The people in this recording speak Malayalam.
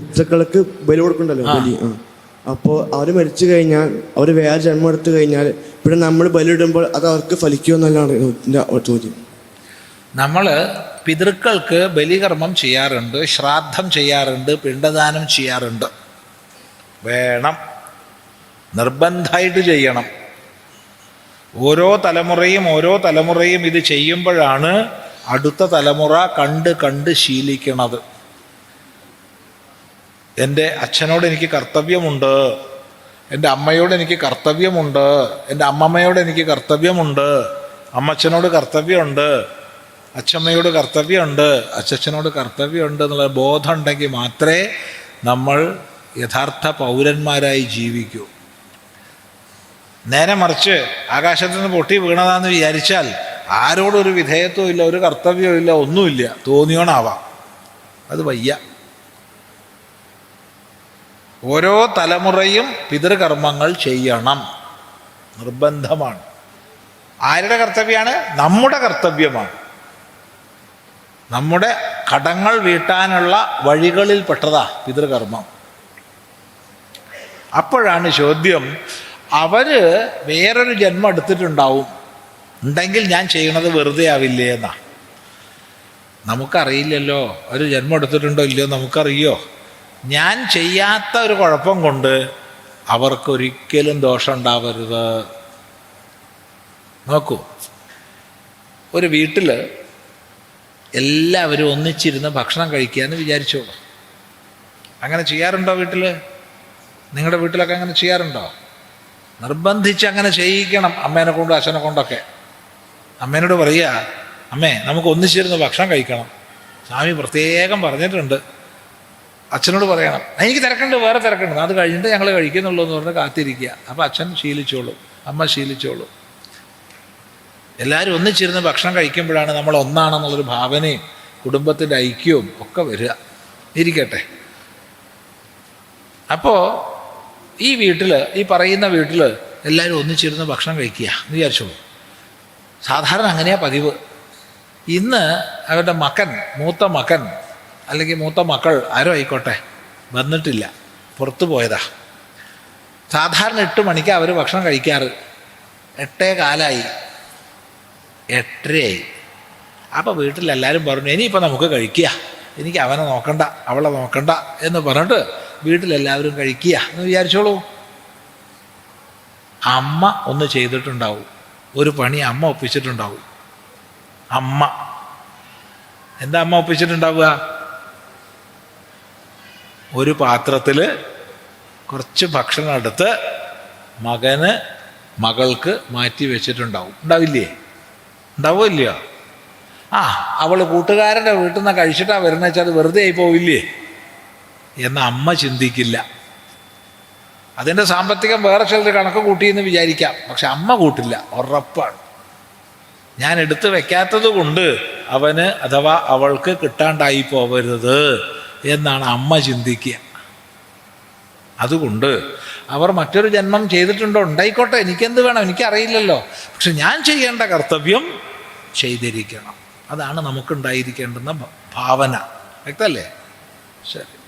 പിതൃക്കൾക്ക് ബലി കൊടുക്കണ്ടല്ലോ ബലി ആ. അപ്പോൾ അവർ മരിച്ചു കഴിഞ്ഞാൽ അവർ വേറെ ജന്മം എടുത്തു കഴിഞ്ഞാൽ പിന്നെ നമ്മൾ ബലിയിടുമ്പോൾ അത് അവർക്ക് ഫലിക്കുമെന്നല്ലാണ് എന്റെ ചോദ്യം. നമ്മൾ പിതൃക്കൾക്ക് ബലികർമ്മം ചെയ്യാറുണ്ട് ശ്രാദ്ധം ചെയ്യാറുണ്ട് പിണ്ടദാനം ചെയ്യാറുണ്ട്. വേണം. നിർബന്ധമായിട്ട് ചെയ്യണം. ഓരോ തലമുറയും ഓരോ തലമുറയും ഇത് ചെയ്യുമ്പോഴാണ് അടുത്ത തലമുറ കണ്ട് കണ്ട് ശീലിക്കണത്. എന്റെ അച്ഛനോട് എനിക്ക് കർത്തവ്യമുണ്ട്. എന്റെ അമ്മയോട് എനിക്ക് കർത്തവ്യമുണ്ട്. എന്റെ അമ്മമ്മയോട് എനിക്ക് കർത്തവ്യമുണ്ട്. അമ്മച്ചനോട് കർത്തവ്യമുണ്ട്. അച്ഛമ്മയോട് കർത്തവ്യമുണ്ട്. അച്ഛനോട് കർത്തവ്യമുണ്ട് എന്നുള്ള ബോധം ഉണ്ടെങ്കിൽ മാത്രമേ നമ്മൾ യഥാർത്ഥ പൗരന്മാരായി ജീവിക്കൂ. നേരെ മറിച്ച് ആകാശത്ത് നിന്ന് പൊട്ടി വീണതാന്ന് വിചാരിച്ചാൽ ആരോടൊരു വിധേയത്വം ഇല്ല ഒരു കർത്തവ്യവും ഇല്ല ഒന്നുമില്ല. തോന്നിയോണാവാം. അത് വയ്യ. ഓരോ തലമുറയും പിതൃകർമ്മങ്ങൾ ചെയ്യണം. നിർബന്ധമാണ്. ആരുടെ കർത്തവ്യമാണ് നമ്മുടെ കർത്തവ്യമാണ്. നമ്മുടെ കടങ്ങൾ വീട്ടാനുള്ള വഴികളിൽ പെട്ടതാ പിതൃകർമ്മം. അപ്പോഴാണ് ചോദ്യം അവർ വേറൊരു ജന്മം എടുത്തിട്ടുണ്ടാവും. ഉണ്ടെങ്കിൽ ഞാൻ ചെയ്യണത് വെറുതെ ആവില്ലേ എന്നാ. നമുക്കറിയില്ലല്ലോ. ഒരു ജന്മം എടുത്തിട്ടുണ്ടോ ഇല്ലയോ നമുക്കറിയോ? ഞാൻ ചെയ്യാത്ത ഒരു കുഴപ്പം കൊണ്ട് അവർക്കൊരിക്കലും ദോഷം ഉണ്ടാവരുത്. നോക്കൂ ഒരു വീട്ടിൽ എല്ലാവരും ഒന്നിച്ചിരുന്ന് ഭക്ഷണം കഴിക്കാന്ന് വിചാരിച്ചോളൂ അങ്ങനെ ചെയ്യാറുണ്ടോ വീട്ടിൽ നിങ്ങളുടെ വീട്ടിലൊക്കെ അങ്ങനെ ചെയ്യാറുണ്ടോ? നിർബന്ധിച്ച് അങ്ങനെ ചെയ്യിക്കണം അമ്മേനെ കൊണ്ടും അച്ഛനെ കൊണ്ടൊക്കെ. അമ്മേനോട് പറയുക അമ്മേ നമുക്ക് ഒന്നിച്ചിരുന്ന് ഭക്ഷണം കഴിക്കണം. സ്വാമി പ്രത്യേകം പറഞ്ഞിട്ടുണ്ട്. അച്ഛനോട് പറയണം. എനിക്ക് തിരക്കുണ്ട് വേറെ തിരക്കുണ്ട്. അത് കഴിഞ്ഞിട്ട് ഞങ്ങൾ കഴിക്കുന്നുള്ളൂ എന്ന് പറഞ്ഞ് കാത്തിരിക്കുക. അപ്പം അച്ഛൻ ശീലിച്ചോളൂ. അമ്മ ശീലിച്ചോളൂ. എല്ലാവരും ഒന്നിച്ചിരുന്ന് ഭക്ഷണം കഴിക്കുമ്പോഴാണ് നമ്മൾ ഒന്നാണെന്നുള്ളൊരു ഭാവനയും കുടുംബത്തിന്റെ ഐക്യവും ഒക്കെ വരിക. ഇരിക്കട്ടെ. അപ്പോൾ ഈ വീട്ടിൽ ഈ പറയുന്ന വീട്ടിൽ എല്ലാവരും ഒന്നിച്ചിരുന്ന് ഭക്ഷണം കഴിക്കുക എന്ന് വിചാരിച്ചോളൂ. സാധാരണ അങ്ങനെയാ പതിവ്. ഇന്ന് അവരുടെ മകൻ മൂത്ത മകൻ അല്ലെങ്കിൽ മൂത്ത മക്കൾ ആരോ ആയിക്കോട്ടെ വന്നിട്ടില്ല പുറത്തു പോയതാ. സാധാരണ എട്ട് മണിക്ക് അവർ ഭക്ഷണം കഴിക്കാറ്. എട്ടേ കാലായി. എട്ടരയായി. അപ്പോൾ വീട്ടിലെല്ലാവരും പറഞ്ഞു ഇനിയിപ്പോൾ നമുക്ക് കഴിക്കുക എനിക്ക് അവനെ നോക്കണ്ട അവളെ നോക്കണ്ട എന്ന് പറഞ്ഞിട്ട് വീട്ടിലെല്ലാവരും കഴിക്കുക എന്ന് വിചാരിച്ചോളൂ. അമ്മ ഒന്ന് ചെയ്തിട്ടുണ്ടാവും. ഒരു പണി അമ്മ ഒപ്പിച്ചിട്ടുണ്ടാവും. അമ്മ. എന്താ അമ്മ ഒപ്പിച്ചിട്ടുണ്ടാവുക? ഒരു പാത്രത്തിൽ കുറച്ച് ഭക്ഷണം എടുത്ത് മകന് മകൾക്ക് മാറ്റി വെച്ചിട്ടുണ്ടാവും. ഉണ്ടാവില്ലേ? ഉണ്ടാവില്ലയോ ആ അവൾ കൂട്ടുകാരന്റെ വീട്ടിൽ നിന്ന് കഴിച്ചിട്ടാ വരുന്ന വെച്ചാൽ അത് വെറുതെ ആയി പോവില്ലേ? എന്ന് അമ്മ ചിന്തിക്കില്ല. അതിന്റെ സാമ്പത്തികം വേറെ ചിലർ കണക്ക് കൂട്ടിയെന്ന് വിചാരിക്കാം. പക്ഷെ അമ്മ കൂട്ടില്ല. ഉറപ്പാണ്. ഞാൻ എടുത്തു വെക്കാത്തത് കൊണ്ട് അവന് അഥവാ അവൾക്ക് കിട്ടാണ്ടായി പോവരുത്. എന്നാണ് അമ്മ ചിന്തിക്കുക. അതുകൊണ്ട് അവർ മറ്റൊരു ജന്മം ചെയ്തിട്ടുണ്ടോ? ഉണ്ടായിക്കോട്ടെ. എനിക്കെന്ത് വേണം? എനിക്കറിയില്ലല്ലോ. പക്ഷെ ഞാൻ ചെയ്യേണ്ട കർത്തവ്യം ചെയ്തിരിക്കണം. അതാണ് നമുക്കുണ്ടായിരിക്കേണ്ടുന്ന ഭാവന. വ്യക്തല്ലേ? ശരി.